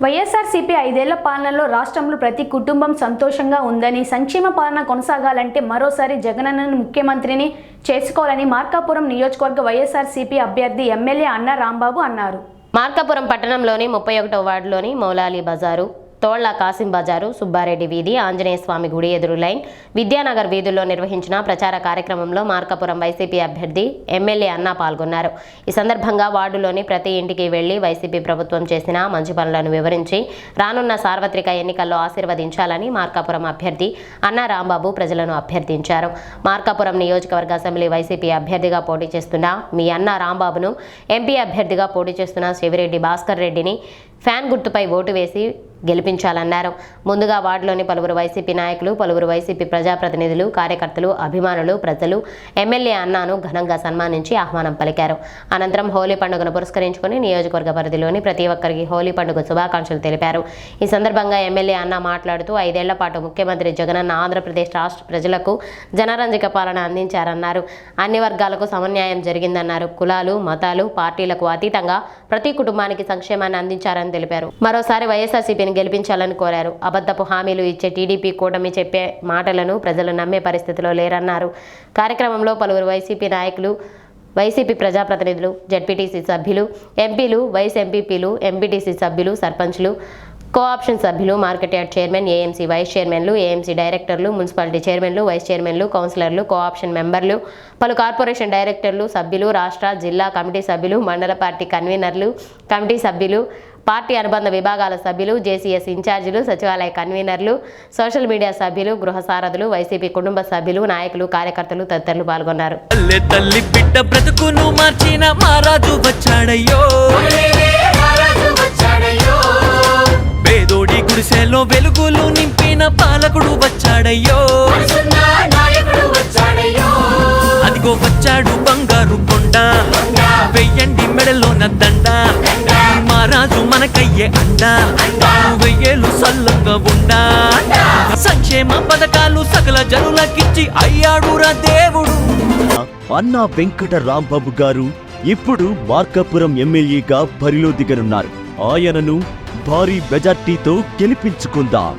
వైఎస్ఆర్సీపీ ఐదేళ్ళ పాలనలో రాష్ట్రంలో ప్రతి కుటుంబం సంతోషంగా ఉందని సంక్షేమ పాలన కొనసాగాలంటే మరోసారి జగనన్నను ముఖ్యమంత్రిని చేసుకోవాలని మార్కాపురం నియోజకవర్గ వైఎస్ఆర్సీపీ అభ్యర్థి ఎమ్మెల్యే అన్న రాంబాబు అన్నారు. మార్కాపురం పట్టణంలోని ముప్పై ఒకటో వార్డులోని మౌలాలి బజారు తోళ్ళ కాసిం బజారు సుబ్బారెడ్డి వీధి ఆంజనేయ స్వామి గుడి ఎదురు లైన్. విద్యానగర్ వీధుల్లో నిర్వహించిన ప్రచార కార్యక్రమంలో మార్కాపురం వైసీపీ అభ్యర్థి ఎమ్మెల్యే అన్నా పాల్గొన్నారు. ఈ సందర్భంగా వార్డులోని ప్రతి ఇంటికి వెళ్ళి వైసీపీ ప్రభుత్వం చేసిన మంచి పనులను వివరించి రానున్న సార్వత్రిక ఎన్నికల్లో ఆశీర్వదించాలని మార్కాపురం అభ్యర్థి అన్నా రాంబాబు ప్రజలను అభ్యర్థించారు. మార్కాపురం నియోజకవర్గ అసెంబ్లీ వైసీపీ అభ్యర్థిగా పోటీ చేస్తున్న మీ అన్న రాంబాబును ఎంపీ అభ్యర్థిగా పోటీ చేస్తున్న శివిరెడ్డి భాస్కర్ రెడ్డిని ఫ్యాన్ గుర్తుపై ఓటు వేసి గెలిపించాలన్నారు. ముందుగా వార్డులోని పలువురు వైసీపీ నాయకులు పలువురు వైసీపీ ప్రజాప్రతినిధులు కార్యకర్తలు అభిమానులు ప్రజలు ఎమ్మెల్యే అన్నాను ఘనంగా సన్మానించి ఆహ్వానం పలికారు. అనంతరం హోలీ పండుగను పురస్కరించుకుని నియోజకవర్గ పరిధిలోని ప్రతి ఒక్కరికి హోలీ పండుగ శుభాకాంక్షలు తెలిపారు. ఈ సందర్భంగా ఎమ్మెల్యే అన్న మాట్లాడుతూ ఐదేళ్ళ పాటు ముఖ్యమంత్రి జగనన్న ఆంధ్రప్రదేశ్ రాష్ట్ర ప్రజలకు జనరంజక పాలన అందించారన్నారు. అన్ని వర్గాలకు సమన్యాయం జరిగిందన్నారు. కులాలు మతాలు పార్టీలకు అతీతంగా ప్రతి కుటుంబానికి సంక్షేమాన్ని అందించారని తెలిపారు. మరోసారి వైఎస్ఆర్సీపీని గెలిపించాలని కోరారు. అబద్ధపు హామీలు ఇచ్చే టీడీపీ కూటమి చెప్పే మాటలను ప్రజలు నమ్మే పరిస్థితిలో లేరన్నారు. కార్యక్రమంలో పలువురు వైసీపీ నాయకులు వైసీపీ ప్రజాప్రతినిధులు జడ్పీటీసీ సభ్యులు ఎంపీలు వైస్ ఎంపీపీలు ఎంపీటీసీ సభ్యులు సర్పంచ్లు కోఆప్షన్ సభ్యులు market yard chairman AMC vice చైర్మన్లు ఏఎంసీ డైరెక్టర్లు మున్సిపాలిటీ చైర్మన్లు వైస్ చైర్మన్లు కౌన్సిలర్లు కోఆప్షన్ మెంబర్లు పలు కార్పొరేషన్ డైరెక్టర్లు సభ్యులు రాష్ట్ర జిల్లా కమిటీ సభ్యులు మండల పార్టీ కన్వీనర్లు కమిటీ సభ్యులు పార్టీ అనుబంధ విభాగాల సభ్యులు జేసీఎస్ ఇన్ఛార్జీలు సచివాలయ కన్వీనర్లు సోషల్ మీడియా సభ్యులు గృహ సారథులు వైసీపీ కుటుంబ సభ్యులు నాయకులు కార్యకర్తలు తదితరులు పాల్గొన్నారు. తల్లి బిడ్డ బ్రతుకును మార్చిన మహారాజు వచ్చాడయ్యో. పేదోడి గుడిసెలో వెలుగులు నింపిన పాలకుడు వచ్చాడయ్యో. అదిగో వచ్చాడు బంగారు మనకయ్యే అండ వెయ్యేలు సల్లంగా ఉండా సంక్షేమ పథకాలు సకల జనులకిచ్చి అయ్యాడురా దేవుడు. అన్నా వెంకట రాంబాబు గారు ఇప్పుడు మార్కాపురం ఎమ్మెల్యేగా బరిలో దిగనున్నారు. ఆయనను భారీ మెజార్టీతో గెలిపించుకుందాం.